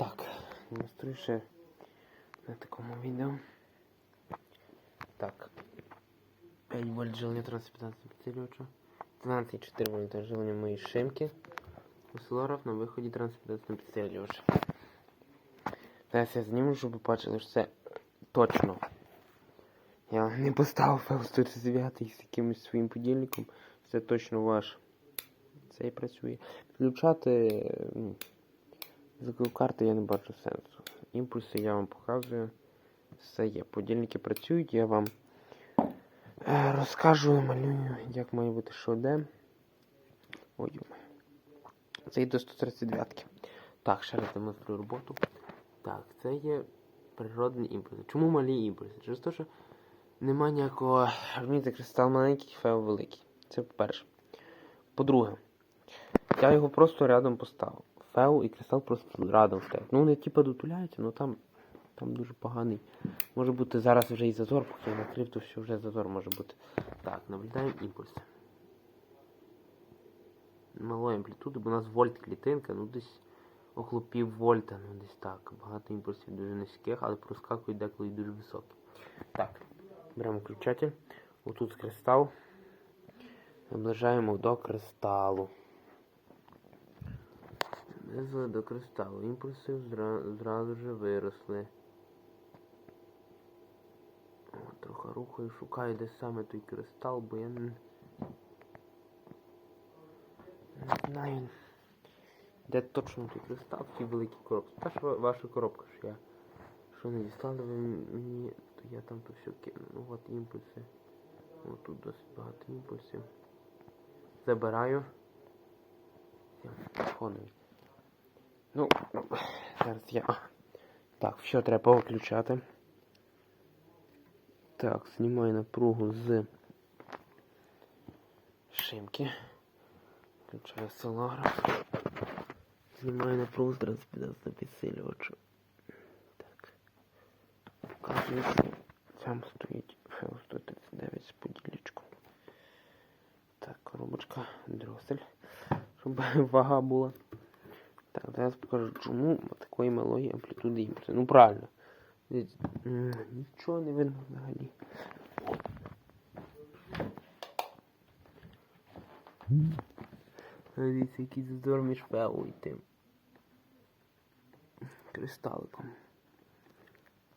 Так, демонструю ще на такому відео. Так. 5 вольт жилення 13-15 підсилювача. 12,4 вольта жилення моєї шимки. Осцилограф на виході 13-15 підсилювача. Зараз я зніму, щоб ви бачили, що це точно. Я не поставив L139 з якимось своїм подільником. Це точно ваш. Це і працює. Підключати з карти я не бачу сенсу. Імпульси я вам показую. Все є. Подільники працюють, я вам е, розкажу, малюю, як має бути що де. Ой. Це і до 139. Так, ще раз демонструю роботу. Так, це є природний імпульс. Чому малі імпульси? Через те, що нема ніякого. Розумієте, кристал маленький, фео великий. Це по-перше. По-друге, я його просто рядом поставив. Фео і кристал просто рядом стоять. Ну вони типа дотуляються, але там, там дуже поганий. Може бути зараз вже і зазор, поки я накрив, то все вже зазор може бути. Так, наблюдаємо імпульси. Малої амплітуди, бо у нас вольт клітинка, ну десь около пів вольта, ну десь так. Багато імпульсів дуже низьких, але проскакують деколи і дуже високі. Так, беремо включатель. Отут кристал. Наближаємо до кристалу. Знизу до кристалу. Імпульси зра- зразу ж виросли. О, трохи рухаю, шукаю де саме той кристал, бо я не, не знаю. Де точно той кристал в тій великій коробці. Перша ва- ваша коробка, що я. Що не діслали ви мені, то я там то все кину. Ну от імпульси. О, тут досить багато імпульсів. Забираю. Я фоновий. Ну, зараз я. Так, все треба виключати. Так, знімаю напругу з шимки. Включаю осцилограф. Знімаю напругу з транспідазного підсилювача. Так. Показую, що там стоїть фел 139 з поділічком. Так, коробочка, дросель, щоб вага була. Так, зараз покажу, чому такої малої амплітуди імпульсу. Ну правильно. Нічого не видно взагалі. Дивіться, який зазор між фео і тим. Кристаликом.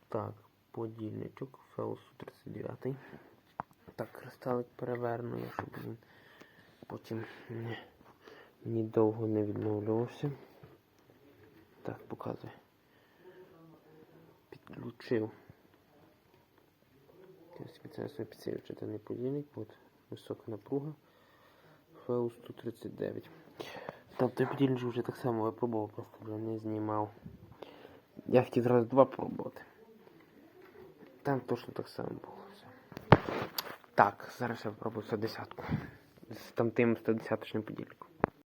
Так, подільничок, фео 139. Так, кристалик переверну, я, щоб він потім не, ні довго не відновлювався. Так, показує. Підключив. Спеціально підсилювач, це подільник, от висока напруга. ФЕУ 139. Там той подільник вже так само випробував, просто вже не знімав. Я хотів зразу два пробувати. Там точно так само було все. Так, зараз я спробую 110-ку. З там тим 110-чним подільником.